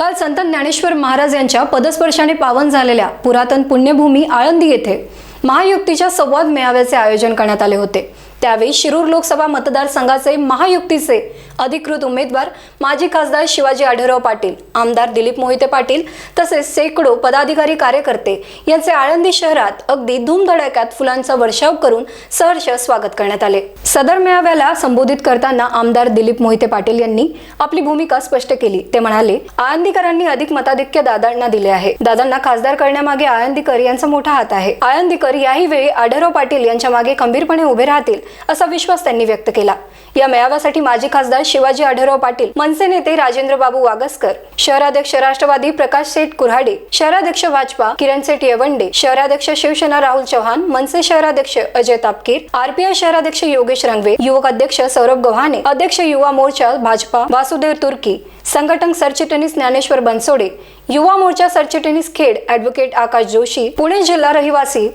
काल संत ज्ञानेश्वर महाराज यांच्या पदस्पर्शाने पावन झालेल्या पुरातन पुण्यभूमी आळंदी येथे महायुक्तीच्या संवाद मेळाव्याचे आयोजन करण्यात आले होते. त्यावेळी शिरूर लोकसभा मतदारसंघाचे महायुक्तीचे अधिकृत उमेदवार माजी खासदार शिवाजी आढळराव पाटील आमदार दिलीप मोहिते पाटील तसेच शेकडो पदाधिकारी कार्यकर्ते यांचे आळंदी शहरात अगदी धूमधडाक्यात फुलांचा वर्षाव करून सहर्ष स्वागत करण्यात आले. सदर मेळाव्याला संबोधित करताना आमदार दिलीप मोहिते पाटील यांनी आपली भूमिका स्पष्ट केली. ते म्हणाले आळंदीकरांनी अधिक मताधिक्य दादांना दिले आहे. दादांना खासदार करण्यामागे आळंदीकर यांचा मोठा हात आहे. आळंदीकर याही वेळी आढळराव पाटील यांच्या मागे खंबीरपणे उभे राहतील असा विश्वास त्यांनी व्यक्त केला. या मेळाव्यासाठी माजी खासदार शिवाजी आढळराव पाटील मनसे नेते राजेंद्र बाबू वागसकर शहराध्यक्ष राष्ट्रवादी प्रकाश सेठ कुऱ्हाडे शहराध्यक्ष भाजपा किरण सेठ येवंडे शहराध्यक्ष शिवसेना राहुल चव्हाण मनसे शहराध्यक्ष अजय तापकीर आरपीआय शहराध्यक्ष योगेश रंगवे युवक अध्यक्ष सौरभ गव्हाणे अध्यक्ष युवा मोर्चा भाजपा वासुदेव तुर्की संघटन सरचिटणीस ज्ञानेश्वर बनसोडे युवा मोर्चा सरचिटणीस खेड ऍडव्होकेट आकाश जोशी पुणे जिल्हा रहिवासी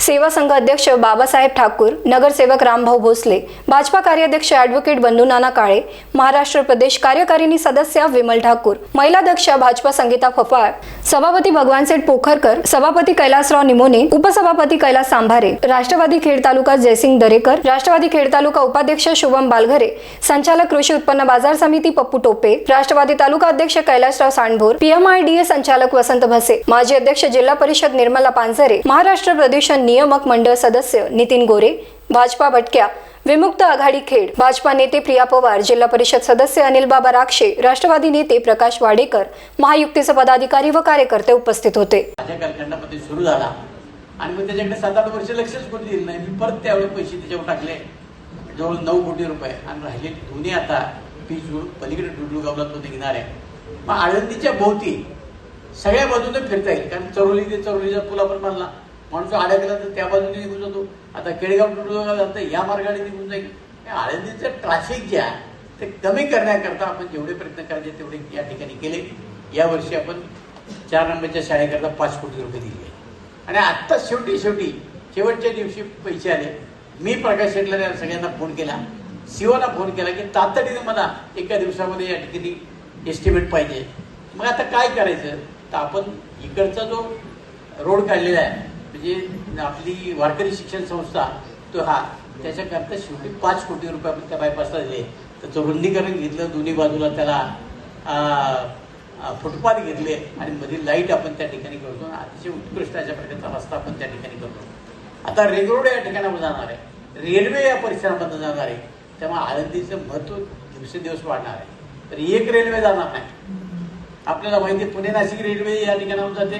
सेवा संघ अध्यक्ष बाबासाहेब ठाकूर नगरसेवक रामभाऊ भोसले भाजपा कार्याध्यक्ष ॲडव्होकेट बंधू नाना काळे महाराष्ट्र प्रदेश कार्यकारिणी सदस्य विमल ठाकूर महिलाध्यक्ष भाजपा संगीता फफाळ सभापती भगवान सेठ पोखरकर सभापती कैलासराव निमोने उपसभापती कैलास सांभारे राष्ट्रवादी खेड तालुका जयसिंग दरेकर राष्ट्रवादी खेड तालुका उपाध्यक्ष शुभम बालघरे संचालक कृषी उत्पन्न बाजार समिती पप्पू टोपे राष्ट्रवादी तालुका अध्यक्ष कैलासराव सांडभोर पीएमआयडीए संचालक वसंत भसे माजी अध्यक्ष जिल्हा परिषद निर्मला पानसरे महाराष्ट्र प्रदेश नियामक मंडळ सदस्य नितीन गोरे भाजपा भटक्या विमुक्त आघाडी खेड भाजपा नेते प्रिया पवार जिल्हा परिषद सदस्य अनिल बाबा राक्षे राष्ट्रवादी नेते प्रकाश वाडेकर महायुक्तीचे पदाधिकारी व कार्यकर्ते उपस्थित होते. सुरू झाला. आणि मग त्याच्याकडे सात आठ वर्ष लक्षच कोणी दिलं नाही. मी परत त्यावेळी पैसे त्याच्यावर टाकले. जवळ नऊ कोटी रुपये. आणि राहिले दोन्ही आता पीच पलीकडे डुडलुगावला तो निघणार आहे. मग आळंदीच्या भोवती सगळ्या बाजूने फिरता येईल. कारण चरोली ते चरोलीचा पुला पण बांधला माणूस आड्या गेला तर त्या बाजूने निघून जातो. आता केळगाव डुडुगाव जातं या मार्गाने निघून जाईल. आळंदीचं ट्रॅफिक जे आहे ते कमी करण्याकरता आपण जेवढे प्रयत्न करायचे तेवढे या ठिकाणी केले. यावर्षी आपण चार नंबरच्या शाळेकरता पाच कोटी रुपये दिले. आणि आत्ता शेवटी शेवटी शेवटच्या दिवशी पैसे आले. मी प्रकाश शेटला या सगळ्यांना फोन केला. सीओला फोन केला की तातडीने मला एका दिवसामध्ये या ठिकाणी एस्टिमेट पाहिजे. मग आता काय करायचं? तर आपण इकडचा जो रोड काढलेला आहे म्हणजे आपली वारकरी शिक्षण संस्था तो हा त्याच्याकरता शेवटी पाच कोटी रुपये आपण त्या बायपासला दिले. त्याचं रुंदीकरण घेतलं दोन्ही बाजूला त्याला फुटपाथ घेतले आणि मध्ये लाइट आपण त्या ठिकाणी करतो. अतिशय उत्कृष्ट अशा प्रकारचा रस्ता आपण त्या ठिकाणी करतो. आता रेगरोड या ठिकाणावर जाणार आहे. रेल्वे या परिसरामध्ये जाणार आहे. त्यामुळे आळंदीचं महत्त्व दिवसेंदिवस वाढणार आहे. तर एक रेल्वे जाणार नाही. आपल्याला माहिती आहे पुणे नाशिक रेल्वे या ठिकाणावर जाते.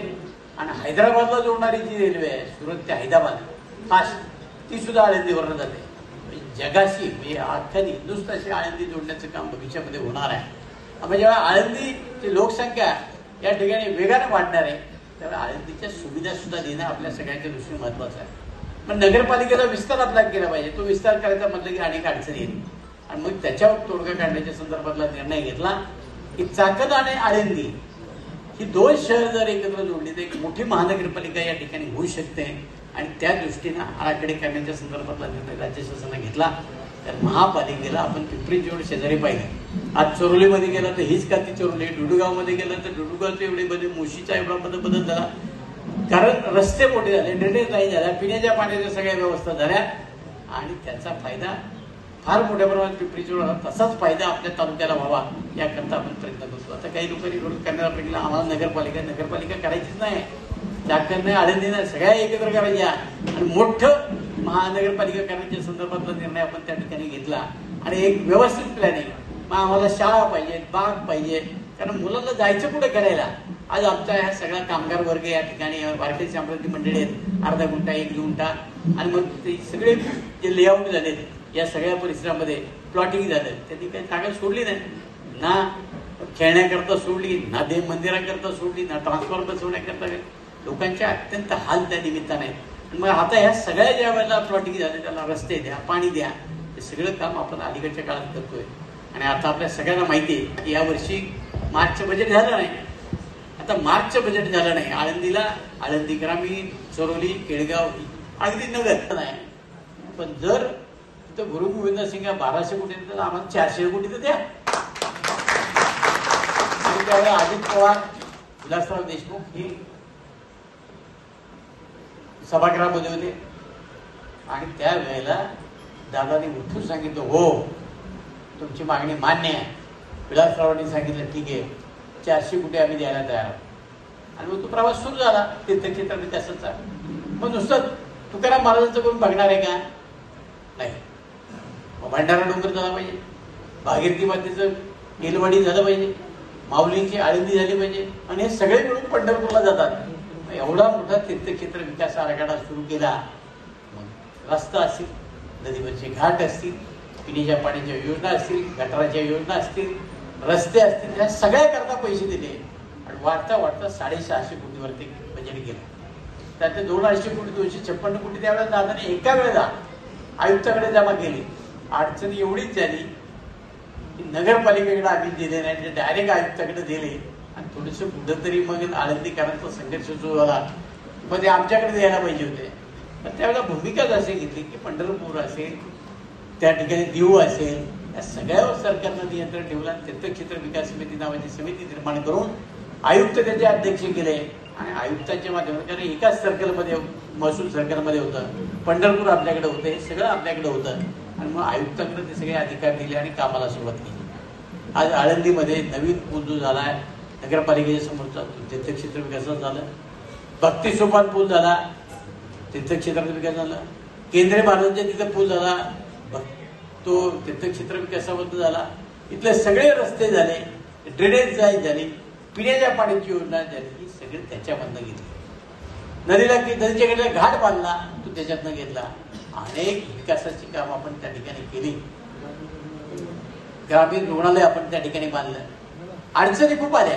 आणि हैदराबादला जोडणारी जी रेल्वे आहे सुरत ते हैदराबाद फास्ट ती सुद्धा आळंदीवरनं जाते. म्हणजे जगाशी म्हणजे अख्ख्या हिंदुस्थानशी आळंदी जोडण्याचं काम भविष्यामध्ये होणार आहे. म्हणजे आळंदीची लोकसंख्या या ठिकाणी वेगाने वाढणार आहे त्यामुळे आळंदीच्या सुविधा सुद्धा देणं आपल्या सगळ्यांच्या दृष्टीने महत्वाचं आहे. पण नगरपालिकेचा विस्तार आपला केला पाहिजे. तो विस्तार करायचा म्हटलं की अनेक अडचणी येईल आणि मग त्याच्यावर तोडगा काढण्याच्या संदर्भातला निर्णय घेतला की चाकण आणि आळंदी ही दोन शहर जर एकत्र जोडली तर एक मोठी महानगरपालिका या ठिकाणी होऊ शकते. आणि त्या दृष्टीनं आराखडे करण्याच्या संदर्भातला निर्णय राज्य शासनाने घेतला. तर महापालिकेला आपण पिंपरी चिंचवड शेजारी पाहिलं. आज चोरोलीमध्ये गेलं तर हीच का ती चोरोली. डुडुगावमध्ये गेलं तर डुडुगावचं एवढे बदल मुशीचा एवढा बदल बदल झाला. कारण रस्ते मोठे झाले ड्रेनेज नाही झाल्या पिण्याच्या पाण्याच्या सगळ्या व्यवस्था झाल्या. आणि त्याचा फायदा फार मोठ्या प्रमाणात पिंपरी चिंचवड तसाच फायदा आपल्या तालुक्याला व्हावा याकरता आपण प्रयत्न करतो. आता काही लोकांनी विरोध करण्याला पेटला आम्हाला नगरपालिका नगरपालिका करायचीच नाही. त्याकडनं आळंदी नाही सगळ्या एकत्र करायच्या. आणि मोठं महानगरपालिका करण्याच्या संदर्भातला निर्णय आपण त्या ठिकाणी घेतला. आणि एक व्यवस्थित प्लॅनिंग मग आम्हाला शाळा पाहिजे बाग पाहिजे. कारण मुलांना जायचं कुठे करायला? आज आमचा ह्या सगळा कामगार वर्ग या ठिकाणी भारतीय साम्राज्य मंडळी आहेत. अर्धा गुंठा एक गुंठा. आणि मग ते सगळे जे लेआउट झालेत या सगळ्या परिसरामध्ये प्लॉटिंग झालं त्यांनी काही जागा सोडली नाही. ना खेळण्याकरता सोडली ना देव मंदिराकरता सोडली ना ट्रान्सफॉर्म बसवण्याकरता लोकांच्या अत्यंत हाल त्या निमित्ताने. आणि मग आता ह्या सगळ्या ज्या वेळेला प्लॉटिंग झालं त्याला रस्ते द्या पाणी द्या हे सगळं काम आपण अलीकडच्या काळात करतोय. आणि आता आपल्या सगळ्यांना माहिती आहे की यावर्षी मार्चचं बजेट झालं नाही. आता मार्चचं बजेट झालं नाही. आळंदीला आळंदी ग्रामीण चोरोली केळगाव अगदी नगर. नाही पण जर तर गुरु गोविंद सिंग बाराशे कोटी तर आम्हाला चारशे कोटी तर द्या. आणि त्यावेळेला अजित पवार विलासराव देशमुख हे सभागृहामध्ये होते. आणि त्यावेळेला दादाने उठून सांगितलं हो तुमची मागणी मान्य आहे. विलासरावांनी सांगितलं ठीक आहे चारशे कोटी आम्ही द्यायला तयार आहोत. आणि मग तो प्रवास सुरू झाला. तीर्थक्षेत्र विकासाचा मग नुसतं तुकाराम महाराजांचं करून बघणार आहे का? भंडारा डोंगर झाला पाहिजे. भागीरथी मातेचं एलवाडी झालं पाहिजे. माऊलींची आळंदी झाली पाहिजे. आणि हे सगळे मिळून पंढरपूरला जातात. मग एवढा मोठा तीर्थक्षेत्र विकास आराखडा सुरू केला मग रस्ता असतील नदीवरचे घाट असतील पिण्याच्या पाण्याच्या योजना असतील गटाराच्या योजना असतील रस्ते असतील ह्या सगळ्याकरता पैसे दिले. आणि वाढता वाढता साडेसहाशे कोटीवरती बजेट गेलं. त्यातले दोन अडीचशे कोटी दोनशे छप्पन्न कोटी त्यावेळेला दादाने एका वेळेला आयुक्ताकडे जमा केली. अडचण एवढीच झाली की नगरपालिकेकडे आम्ही दिले नाही ते डायरेक्ट आयुक्ताकडे दिले. आणि थोडेसे कुठंतरी मग आळंदीकरांचा संघर्ष सुरू झाला. मग ते आमच्याकडे द्यायला पाहिजे होते. पण त्यावेळेला भूमिकाच असे घेतली की पंढरपूर असेल त्या ठिकाणी देऊ असेल या सगळ्यावर सरकारनं नियंत्रण ठेवलं आणि तीर्थक्षेत्र विकास समिती नावाची समिती निर्माण करून आयुक्त त्याचे अध्यक्ष केले. आणि आयुक्तांच्या माध्यमातून कारण एकाच सर्कलमध्ये महसूल सर्कलमध्ये होतं. पंढरपूर आपल्याकडे होतं हे सगळं आपल्याकडे होतं. आणि मग आयुक्ताकडे ते सगळे अधिकार दिले आणि कामाला सुरुवात केली. आज आळंदीमध्ये नवीन पूल जो झाला आहे नगरपालिकेच्या समोरचा तो तीर्थक्षेत्र विकासात झालं. भक्ती सोपान पूल झाला तीर्थक्षेत्राचा विकास झाला. केंद्रीय महाराजांच्या तिथं पूल झाला. भ- तो तीर्थक्षेत्र विकासाबद्दल झाला. इथले सगळे रस्ते झाले ड्रेनेज जाय झाली पिण्याच्या पाण्याची योजना झाली ही सगळी त्याच्यामधनं घेतली. नदीला की नदीच्या घाट बांधला तो त्याच्यातनं घेतला. अनेक विकासाची काम आपण त्या ठिकाणी केली. ग्रामीण रुग्णालय आपण त्या ठिकाणी बांधलं. अडचणी खूप आल्या.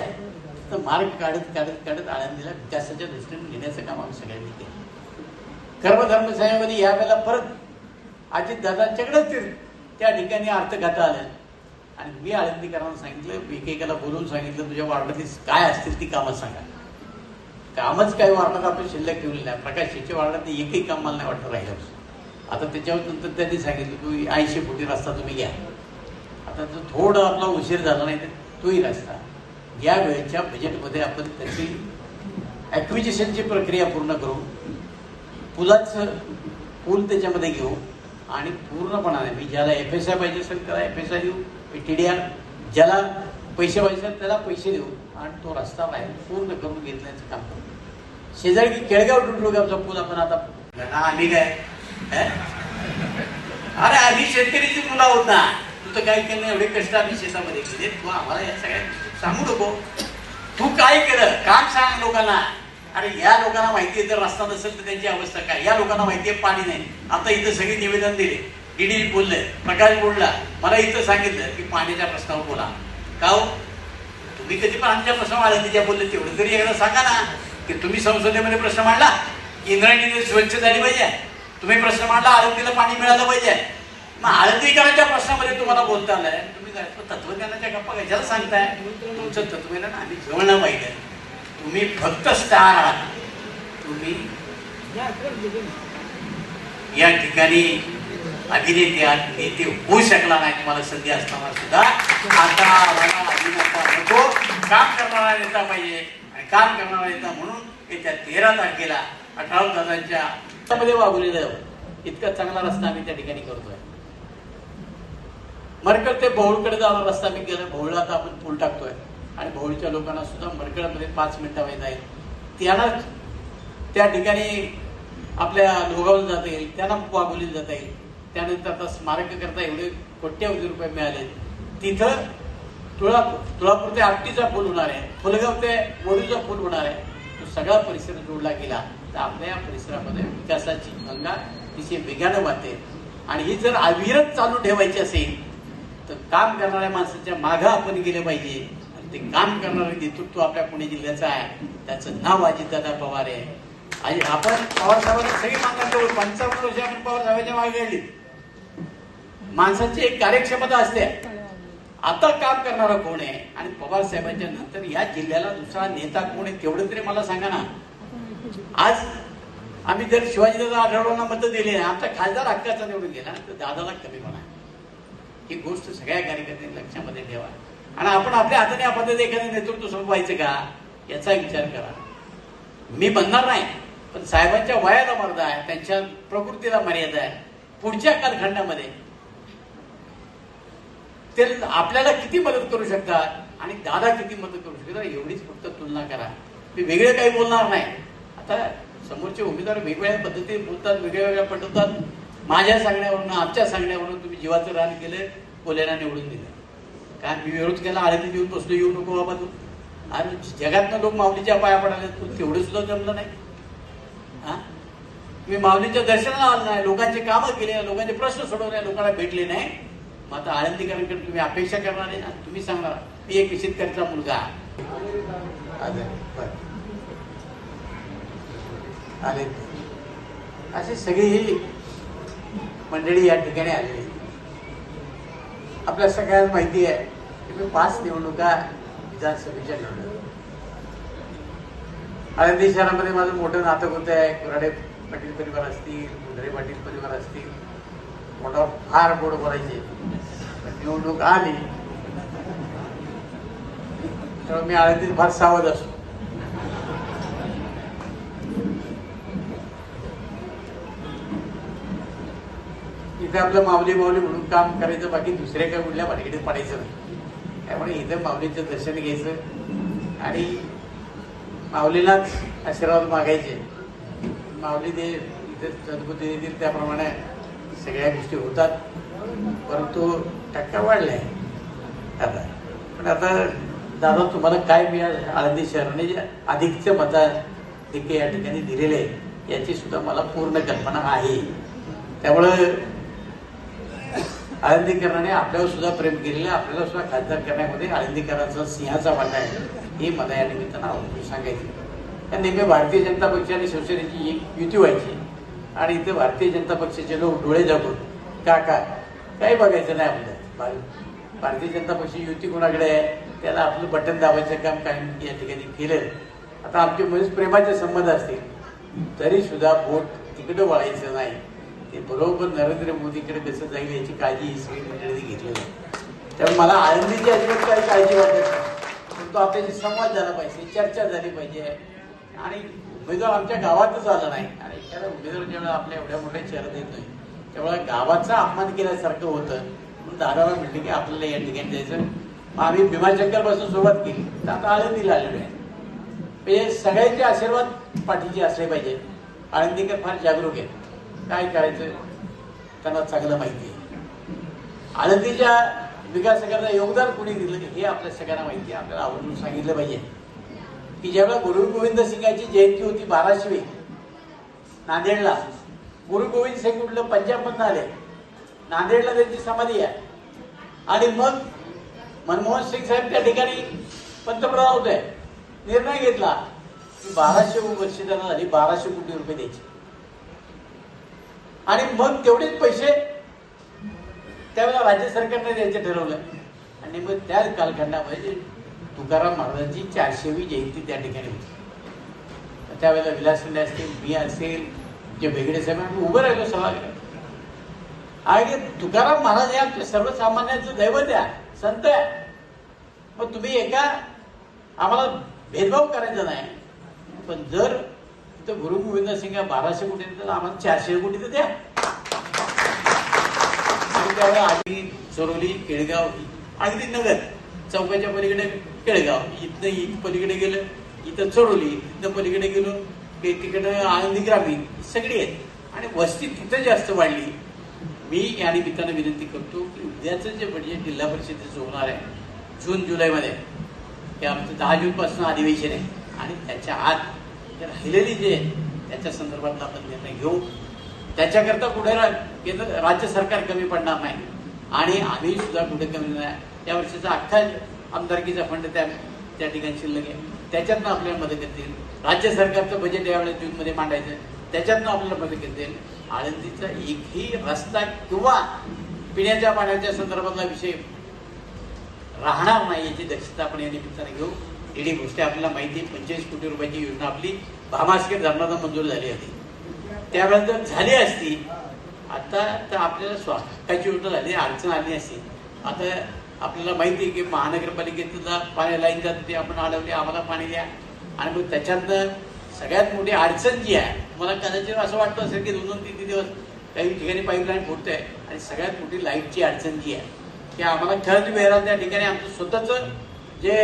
तर मार्ग काढत काढत काढत आळंदीला विकासाच्या दृष्टीने नेण्याचं काम आम्ही सगळ्यांनी केलं. कर्मधर्म संयोगाने यावेळेला परत अजित दादांच्याकडे ते त्या ठिकाणी अर्थघात आलं आणि मी आळंदीकरांना सांगितलं एकेकाला बोलवून सांगितलं तुझ्या वार्डातली काय असतील ती कामं सांगा. कामच काय वार्डात आपण शिल्लक ठेवलेलं नाही प्रकाश शेच्या वार्डात एकही काम मला नाही वाटत राहिलं. आता त्याच्यावर नंतर त्यांनी सांगितलं तू ऐंशी फुटी रस्ता तुम्ही घ्या. आता तो थोडा आपला उशीर झाला नाही तर तोही रस्ता. या वेळेच्या बजेटमध्ये आपण त्याची ॲक्विजिशनची प्रक्रिया पूर्ण करू पुलाचं पूल त्याच्यामध्ये घेऊ आणि पूर्णपणाने मी ज्याला एफ एस आय पाहिजे असेल त्याला एफ एस आय देऊ टी डी आर ज्याला पैसे पाहिजे असेल त्याला पैसे देऊ आणि तो रस्ता बाहेर पूर्ण करून घेतल्याचं काम करू. शेजारी केळगाव डुंडुगावचा पूल आपण आता ना आम्ही काय? अरे आम्ही शेतकरीची मुलं आहोत ना. तू तर काय केलं एवढे कष्ट आम्ही शेतामध्ये केले तू आम्हाला या सगळ्या सांगू नको. तू काय केलं काम सांग लोकांना. अरे या लोकांना माहिती आहे तर रस्ता नसेल तर त्यांची अवस्था काय? या लोकांना माहिती आहे पाणी नाही. आता इथं सगळे निवेदन दिले. डीडी बोलले प्रकाश बोलला. मला इथं सांगितलं की पाण्याच्या प्रश्नावर बोला. का हो? तुम्ही कधी पण आमच्या प्रश्न मांडला तिच्या बोलले तेवढं तरी एकदा सांगा ना. की तुम्ही संसदेमध्ये प्रश्न मांडला? इंद्रायणीने इंद्रायणी स्वच्छ झाली पाहिजे? तुम्ही प्रश्न मांडला आळंदीला पाणी मिळालं पाहिजे. मग आळंदीकरांच्या प्रश्नामध्ये तुम्हाला बोलता आलंय. तुम्ही काय तत्वज्ञानाच्या गप्पा कशाला सांगताय तुमचं तत्वज्ञान आम्ही जवळ पाहिजे. तुम्ही फक्त स्टार आहात. तुम्ही या ठिकाणी अभिनेते आहात नेते होऊ शकला नाही तुम्हाला संधी असताना सुद्धा. आता अभिनेता नको. काम करणारा नेता पाहिजे. आणि काम करणारा नेता म्हणून येत्या तेरा तारखेला अठरा दादांच्या मध्ये वागवलेलं जावं इतका चांगला रस्ता आम्ही त्या ठिकाणी करतोय. मरकड ते भोवळकडे जाणारा रस्ता मी गेला भोवळला आता आपण पूल टाकतोय. आणि भोवळच्या लोकांना सुद्धा मरकडमध्ये पाच मिनिटामध्ये जाईल. त्यांना त्या ठिकाणी आपल्या लोगावलं जाता येईल. त्यांना वागवली जाता येईल. त्यानंतर आता स्मारक करता एवढे कोट्यावधी रुपये मिळाले. तिथं तुळापूर तुळापूर ते आपटीचा पूल होणार आहे. फुलगाव ते वडूचा पूल होणार आहे. तो सगळा परिसर जोडला गेला. तर आपल्या या परिसरामध्ये विकासाची गंगा तिची वेगानं वाहते. आणि ही जर अविरत चालू ठेवायची असेल तर काम करणाऱ्या माणसाच्या मागं आपण गेले पाहिजे. आणि ते काम करणारं नेतृत्व आपल्या पुणे जिल्ह्याचं आहे. त्याचं नाव अजितदादा पवार आहे. आणि आपण पवार साहेबांना सगळी मागणी पंचावन्न वर्ष आपण पवार साहेबांच्या मागे गेली. माणसाची एक कार्यक्षमता असते. आता काम करणारा कोण आहे? आणि पवार साहेबांच्या नंतर या जिल्ह्याला दुसरा नेता कोण आहे? तेवढं तरी मला सांगा ना. आज आम्ही जर शिवाजीदादा आढळवांना मतं दिली नाही आमचा खासदार हक्काचा निवडून गेला तर दादाला कमी म्हणा. ही गोष्ट सगळ्या कार्यकर्त्यांनी लक्षामध्ये ठेवा. आणि आपण आपल्या हाताने आपण एखादं नेतृत्व सोपवायचं का याचा विचार करा. मी म्हणणार नाही पण साहेबांच्या वयाला मर्यादा आहे त्यांच्या प्रकृतीला मर्यादा आहे. पुढच्या कालखंडामध्ये ते आपल्याला किती मदत करू शकतात आणि दादा किती मदत करू शकतात एवढीच फक्त तुलना करा. मी वेगळं काही बोलणार नाही. आता समोरचे उमेदवार वेगवेगळ्या पद्धतीने बोलतात वेगळ्या वेगळ्या पटवतात. माझ्या सांगण्यावरून आमच्या सांगण्यावरून तुम्ही जीवाचं रान केलं कोल्याला निवडून दिलं. कारण मी विरोध केला आळंदी देऊन बसलो येऊ नको बाबा तू. आणि जगातनं लोक माऊलीच्या पाया पडाले तू तेवढं सुद्धा जमलं नाही. हा? मी माऊलीच्या दर्शनाला आलो नाही लोकांचे कामं केले लोकांचे प्रश्न सोडवले लोकांना भेटले नाही. मग आता आळंदीकरांकडे तुम्ही अपेक्षा करणार आहे ना? तुम्ही सांगणार मी एक शेतकऱ्याचा मुलगा. आहे. आले अशी सगळी ही मंडळी या ठिकाणी आलेली आपल्या सगळ्यांना माहिती आहे की मी पाच निवडणुका विधानसभेच्या लढल्या आळंदी शहरामध्ये माझं मोठं नातं होतं आहे. कुराडे पाटील परिवार असतील मुंद्रे पाटील परिवार असतील. मोठा फार गोड भरायचे पण निवडणूक आली. त्यामुळे मी आळंदीत फार सावध असतो. ते आपलं माऊली माऊली म्हणून काम करायचं बाकी दुसऱ्या काय कुठल्या भानगडीत पडायचं नाही. त्यामुळे इथं माऊलीचं दर्शन घ्यायचं आणि माऊलीलाच आशीर्वाद मागायचे. माऊली ते इथे सद्बुद्धी देतील त्याप्रमाणे सगळ्या गोष्टी होतात. परंतु टक्का वाढलाय. आता पण आता दादा तुम्हाला काय मिळालं? आळंदी शहराने जे अधिकचं मताधिक्य या ठिकाणी दिलेले आहे याची सुद्धा मला पूर्ण कल्पना आहे. त्यामुळं आळंदीकरांनी आपल्यावर सुद्धा प्रेम केलेलं आहे. आपल्याला सुद्धा खासदार करण्यामध्ये आळंदीकरांचा सिंहाचा वाटा आहे. हे मला या निमित्तानं सांगायचं त्या नेहमी भारतीय जनता पक्ष आणि शिवसेनेची एक युती व्हायची. आणि इथे भारतीय जनता पक्षाचे लोक डोळे झाकून का का? काही बघायचं नाही आपलं भार- भारतीय जनता पक्ष युती कोणाकडे आहे? त्याला आपलं बटन दाबायचं काम काही या ठिकाणी केलं आता आमचे मनीस प्रेमाचे संबंध असतील. तरी सुद्धा बोट तिकडे वळायचं नाही. ते बरोबर नरेंद्र मोदीकडे कसं जाईल याची काळजी ही सगळी मंडळी घेतलेली आहे त्यामुळे मला आनंदीची अजिबात काही काळजी वाटत नाही. परंतु आपल्याशी संवाद झाला पाहिजे चर्चा झाली पाहिजे. आणि उमेदवार आमच्या गावातच आला नाही. आणि एखादा उमेदवार जेव्हा आपल्या एवढ्या मोठ्या शहरात येतोय त्यामुळे गावाचा अपमान केल्यासारखं होतं. म्हणून दादाला म्हटलं की आपल्याला या ठिकाणी जायचं. मग आम्ही भीमाशंकरपासून सुरुवात केली. तर आता आळंदीला आलेलो आहे. म्हणजे सगळ्यांचे आशीर्वाद पाठीचे असले पाहिजे आळंदीकर फार जागरूक आहेत. काय करायचं? त्यांना चांगलं माहिती आहे. आळंदीच्या विकासाकरता योगदान कोणी दिलं? हे आपल्या सगळ्यांना माहिती आहे. आपल्याला आवडून सांगितलं पाहिजे. की जेव्हा गुरु गोविंद सिंगाची जयंती होती बाराशेवी नांदेडला गुरु गोविंद सिंग कुठलं? पंजाबमधनं आले. नांदेडला त्यांची समाधी आहे. आणि मग मनमोहन सिंग साहेब त्या ठिकाणी पंतप्रधान होते. निर्णय घेतला. की बाराशे वर्ष त्यांना झाली बाराशे कोटी रुपये द्यायचे. आणि मग तेवढेच पैसे त्यावेळेला राज्य सरकारने द्यायचं ठरवलं. आणि मग त्या कालखंडामध्ये तुकाराम महाराजांची चारशेवी जयंती त्या ठिकाणी होती. त्यावेळेला विलास असतील मी असेल जे वेगळे साहेब आम्ही उभं राहिलो सभागृहात. आणि तुकाराम महाराज हे आमच्या सर्वसामान्यांचं दैवत आहे संत आहे. मग तुम्ही एका आम्हाला भेदभाव करायचा नाही. पण जर तर गुरु गोविंद सिंग बाराशे कोटी तर आम्हाला चारशे कोटी तर द्या. त्यावेळेला आधी चोरवली केळगाव अगदी नगर चौकाच्या पलीकडे केळगाव. इथनं इथं पलीकडे गेलं इथं चोरवली इथं पलीकडे गेलो तिकडे तिकडं आनंदी ग्रामीण सगळी आहेत. आणि वस्ती तिथं जास्त वाढली. मी या निमित्तानं विनंती करतो की उद्याचं जे बजेट जिल्हा परिषदेचं होणार आहे जून जुलैमध्ये हे आमचं दहा जूनपासून अधिवेशन आहे. आणि त्याच्या आत राहिलेली जे आहे, त्याच्या संदर्भातला आपण निर्णय घेऊ. त्याच्याकरता कुठे केंद्र राज्य सरकार कमी पडणार नाही. आणि आम्ही सुद्धा कुठे कमी नाही. या वर्षीचा अख्खा आमदारकीचा फंड त्या त्या ठिकाणी शिल्लक आहे. त्याच्यातनं आपल्याला मदत येतील राज्य सरकारचं बजेट यावेळेस जूनमध्ये मांडायचं त्याच्यातनं आपल्याला मदत येतील आळंदीचा एकही रस्ता किंवा पिण्याच्या पाण्याच्या संदर्भातला विषय राहणार नाही याची दक्षता आपण या निमित्ताने घेऊ. ईडी गोष्टी आपल्याला माहिती आहे. पंचवीस कोटी रुपयाची योजना आपली. भामास्कर धरणाला मंजूर झाली होती. त्यावेळेस जर झाली असती आता तर आपल्याला स्वास्थ्याची योजना झाली अडचण आली असती. आता आपल्याला माहिती आहे की महानगरपालिकेतला पाणी लाईन जात ते आपण अडवली आम्हाला पाणी द्या. आणि मग त्याच्यातनं सगळ्यात मोठी अडचण जी आहे मला कदाचित असं वाटतं असेल की दोन दोन तीन तीन दिवस काही ठिकाणी पाईपलाईन फुटते आणि सगळ्यात मोठी लाईटची अडचण जी आहे की आम्हाला खरंच वेळा त्या ठिकाणी आमचं स्वतःचं जे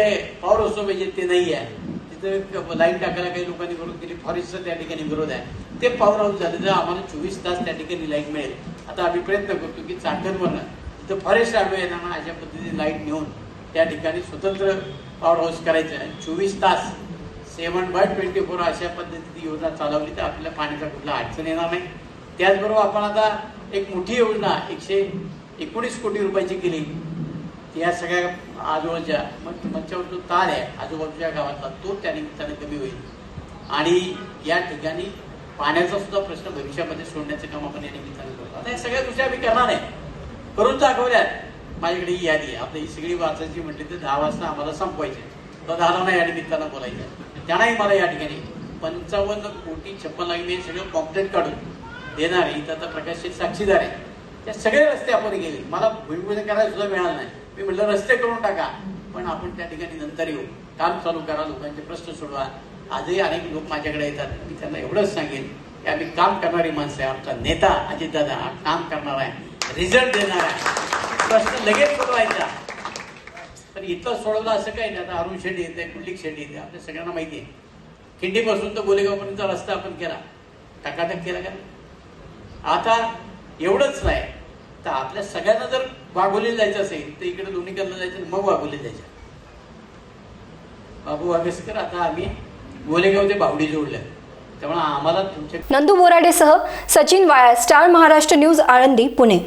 पॉवर हाऊस पाहिजे ते नाही आहे तिथं लाईन टाकायला काही लोकांनी विरोध केली फॉरेस्टचा त्या ठिकाणी विरोध आहे. ते पॉवर हाऊस झालं तर आम्हाला चोवीस तास त्या ठिकाणी लाइट मिळेल. आता आम्ही प्रयत्न करतो की चाकणवरनं तिथं फॉरेस्ट आडवे येताना अशा पद्धतीने लाइट नेऊन त्या ठिकाणी स्वतंत्र पॉवर हाऊस करायचं आणि चोवीस तास सेवन बाय ट्वेंटी फोर अशा पद्धतीची योजना चालवली तर आपल्याला पाण्याचा कुठला अडचण येणार नाही. त्याचबरोबर आपण आता एक मोठी योजना एकशे एकोणीस कोटी रुपयाची केली. या सगळ्या आजोळच्या मग मंचावर जो तार आहे आजूबाजूच्या गावातला तो त्या निमित्ताने कमी होईल. आणि या ठिकाणी पाण्याचा सुद्धा प्रश्न भविष्यामध्ये सोडण्याचं काम आपण या निमित्ताने करतो. आता या सगळ्या गोष्टी आम्ही करणार आहे करून दाखवल्यात. माझ्याकडे ही यादी आहे. आपली ही सगळी वाचायची म्हटली तर दहा वाजता आम्हाला संपवायचे. तर दहा या निमित्तानं बोलायचं त्यांनाही मला या ठिकाणी पंचावन्न कोटी छप्पन लाख मी सगळं कॉम्प्लेट काढून देणार आहे. तर आता प्रकाशित साक्षीदार आहे. त्या सगळे रस्ते आपण गेले. मला भूमिपूजन करायला सुद्धा मिळालं नाही. मी म्हटलं रस्ते करून टाका. पण आपण त्या ठिकाणी नंतर येऊ. काम चालू करा लोकांचे प्रश्न सोडवा. आजही अनेक लोक माझ्याकडे येतात. मी त्यांना एवढंच सांगेन की आम्ही काम करणारी माणसं आहे. आमचा नेता अजितदादा हा काम करणार आहे. रिझल्ट देणार आहे. प्रश्न लगेच सोडवायचा. पण इथं सोडवलं असं काही नाही. आता अरुण शेट्टी येते कुंडलिक शेट्टी येते आपल्या सगळ्यांना माहिती आहे. खिंडीपासून तर गोलेगावपर्यंत रस्ता आपण केला. टकाटक केला का? आता एवढंच नाही. तर आपल्या सगळ्यांना जर वाघोलीला जायचं असेल तर इकडे दोन्ही कडलं जायचं मग वाघोली जायचं. बाबू वागेसकर आता आम्ही गोलेगाव ते बावडी जोडल्या त्यामुळे आम्हाला तुमच्या नंदू बोराडेसह सचिन वाया स्टार महाराष्ट्र न्यूज आळंदी पुणे.